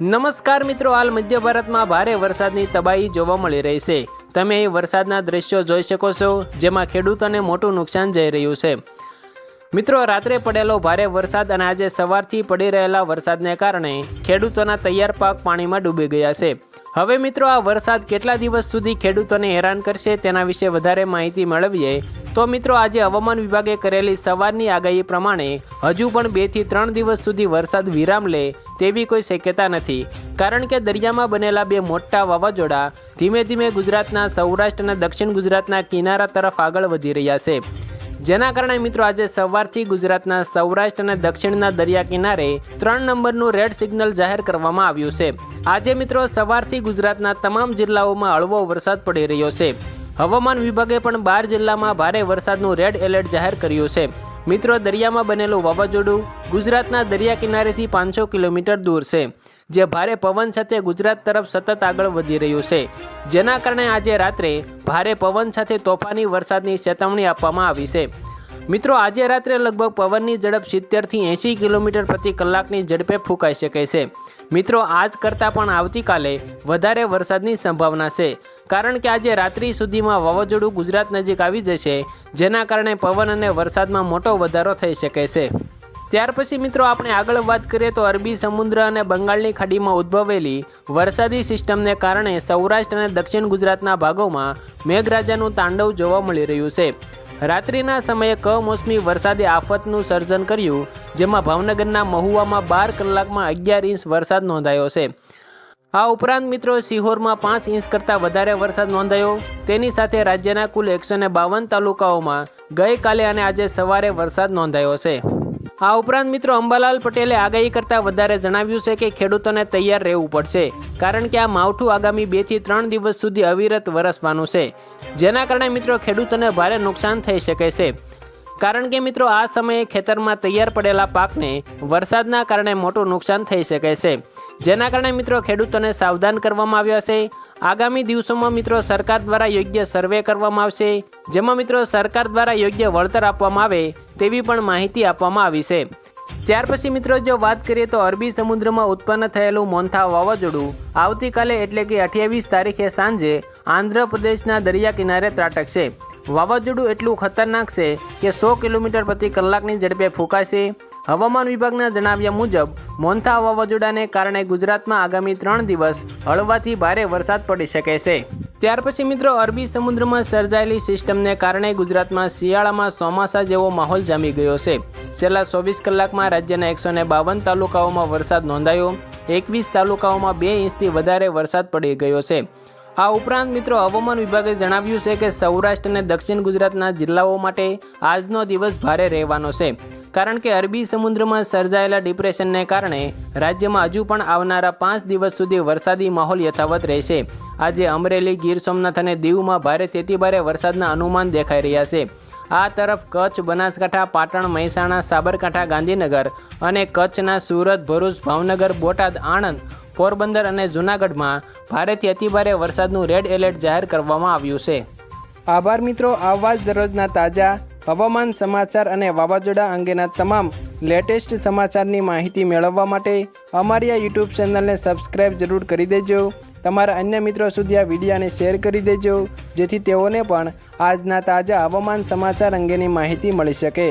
નમસ્કાર મિત્રો, હાલ મધ્ય ભારતમાં ભારે વરસાદની તબાહી જોવા મળી રહી છે. તમે અહીં વરસાદના દ્રશ્યો જોઈ શકો છો, જેમાં ખેડૂતોને મોટું નુકસાન જઈ રહ્યું છે. મિત્રો, રાત્રે પડેલો ભારે વરસાદ અને આજે સવારથી પડી રહેલા વરસાદને કારણે ખેડૂતોના તૈયાર પાક પાણીમાં ડૂબી ગયા છે. હવે મિત્રો, આ વરસાદ કેટલા દિવસ સુધી ખેડૂતોને હેરાન કરશે તેના વિશે વધારે માહિતી મેળવીએ તો મિત્રો, આજે હવામાન વિભાગે કરેલી સવારની આગાહી પ્રમાણે હજુ પણ બેથી ત્રણ દિવસ સુધી વરસાદ વિરામ લે તેવી કોઈ શક્યતા નથી. કારણ કે દરિયામાં બનેલા બે મોટા વાવાઝોડા ધીમે ધીમે ગુજરાતના સૌરાષ્ટ્ર અને દક્ષિણ ગુજરાતના કિનારા તરફ આગળ વધી રહ્યા છે. જેના કારણે મિત્રો, આજે સવારથી ગુજરાતના સૌરાષ્ટ્ર અને દક્ષિણના દરિયા કિનારે ત્રણ નંબરનું રેડ સિગ્નલ જાહેર કરવામાં આવ્યું છે. આજે મિત્રો, સવારથી ગુજરાતના તમામ જિલ્લાઓમાં હળવો વરસાદ પડી રહ્યો છે. હવામાન વિભાગે પણ બાર જિલ્લામાં ભારે વરસાદનું રેડ એલર્ટ જાહેર કર્યું છે. મિત્રો, દરિયામાં બનેલું વાવાઝોડું ગુજરાતના દરિયા કિનારેથી પાંચસો કિલોમીટર દૂર છે, જે ભારે પવન સાથે ગુજરાત તરફ સતત આગળ વધી રહ્યું છે. જેના કારણે આજે રાત્રે ભારે પવન સાથે તોફાની વરસાદની ચેતવણી આપવામાં આવી છે. મિત્રો, આજે રાત્રે લગભગ પવનની ઝડપ સિત્તેરથી એંશી કિલોમીટર પ્રતિ કલાકની ઝડપે ફૂંકાઈ શકે છે. મિત્રો, આજ કરતાં પણ આવતીકાલે વધારે વરસાદની સંભાવના છે. કારણ કે આજે રાત્રિ સુધીમાં વાવાઝોડું ગુજરાત નજીક આવી જશે, જેના કારણે પવન અને વરસાદમાં મોટો વધારો થઈ શકે છે. ત્યાર પછી મિત્રો, આપણે આગળ વાત કરીએ તો અરબી સમુદ્ર અને બંગાળની ખાડીમાં ઉદ્ભવેલી વરસાદી સિસ્ટમને કારણે સૌરાષ્ટ્ર અને દક્ષિણ ગુજરાતના ભાગોમાં મેઘરાજાનું તાંડવ જોવા મળી રહ્યું છે. રાત્રિના સમયે કમોસમી વરસાદે આફતનું સર્જન કર્યું, જેમાં ભાવનગરના મહુવામાં બાર કલાકમાં અગિયાર ઇંચ વરસાદ નોંધાયો છે. આ ઉપરાંત મિત્રો સિહોરમાં પાંચ ઇંચ કરતાં વધારે વરસાદ નોંધાયો. તેની સાથે રાજ્યના કુલ એકસો બાવન તાલુકાઓમાં ગઈકાલે અને આજે સવારે વરસાદ નોંધાયો છે. આ ઉપરાંત મિત્રો અંબાલાલ પટેલે આગાહી કરતાં વધારે જણાવ્યું છે કે ખેડૂતોને તૈયાર રહેવું પડશે, કારણ કે આ માવઠું આગામી બેથી ત્રણ દિવસ સુધી અવિરત વરસવાનું છે, જેના કારણે મિત્રો ખેડૂતોને ભારે નુકસાન થઈ શકે છે. કારણ કે મિત્રો આ સમયે ખેતરમાં તૈયાર પડેલા પાકને વરસાદના કારણે મોટું નુકસાન થઈ શકે છે. જેના કારણે મિત્રો ખેડૂતોને સાવધાન કરવામાં આવ્યા છે. આગામી દિવસોમાં મિત્રો સરકાર દ્વારા યોગ્ય સર્વે કરવામાં આવશે. જેમાં મિત્રો સરકાર દ્વારા યોગ્ય વળતર આપવામાં આવે તેવી પણ માહિતી આપવામાં આવી છે. ત્યાર પછી મિત્રો જો વાત કરીએ તો અરબી સમુદ્રમાં ઉત્પન્ન થયેલું મોન્થા વાવાઝોડું આવતીકાલે એટલે કે અઠ્યાવીસ તારીખે સાંજે આંધ્રપ્રદેશના દરિયા કિનારે ત્રાટકશે વાવાઝોડું એટલું ખતરનાક છે કે સો કિલોમીટર પ્રતિ કલાકની ઝડપે ફૂંકાશે. હવામાન વિભાગના જણાવ્યા મુજબ મોન્થા વાવાઝોડાને કારણે ગુજરાતમાં આગામી ત્રણ દિવસ હળવાથી ભારે વરસાદ પડી શકે છે. ત્યાર પછી મિત્રો, અરબી સમુદ્રમાં સર્જાયેલી સિસ્ટમને કારણે ગુજરાતમાં શિયાળામાં ચોમાસા જેવો માહોલ જામી ગયો છે. છેલ્લા ચોવીસ કલાકમાં રાજ્યના એકસો બાવન તાલુકાઓમાં વરસાદ નોંધાયો. એકવીસ તાલુકાઓમાં બે ઇંચથી વધારે વરસાદ પડી ગયો છે. આ ઉપરાંત મિત્રો હવામાન વિભાગે જણાવ્યું છે કે સૌરાષ્ટ્ર અને દક્ષિણ ગુજરાતના જિલ્લાઓ માટે આજનો દિવસ ભારે રહેવાનો છે. કારણ કે અરબી સમુદ્રમાં સર્જાયેલા ડિપ્રેશનને કારણે રાજ્યમાં હજુ પણ આવનારા પાંચ દિવસ સુધી વરસાદી માહોલ યથાવત રહેશે. આજે અમરેલી, ગીર સોમનાથ અને દીવમાં ભારેથી ભારે વરસાદના અનુમાન દેખાઈ રહ્યા છે. આ તરફ કચ્છ, બનાસકાંઠા, પાટણ, મહેસાણા, સાબરકાંઠા, ગાંધીનગર અને કચ્છના સુરત, ભરૂચ, ભાવનગર, બોટાદ, આણંદ પોરબંદર અને જૂનાગઢમાં ભારેથી અતિભારે વરસાદનું રેડ એલર્ટ જાહેર કરવામાં આવ્યું છે. આભાર મિત્રો આવા જ દરરોજના તાજા હવામાન સમાચાર અને વાવાઝોડા અંગેના તમામ લેટેસ્ટ સમાચારની માહિતી મેળવવા માટે અમારી આ યુટ્યુબ ચેનલને સબસ્ક્રાઈબ જરૂર કરી દેજો. તમારા અન્ય મિત્રો સુધી આ વિડીયાને શેર કરી દેજો, જેથી તેઓને પણ આજના તાજા હવામાન સમાચાર અંગેની માહિતી મળી શકે.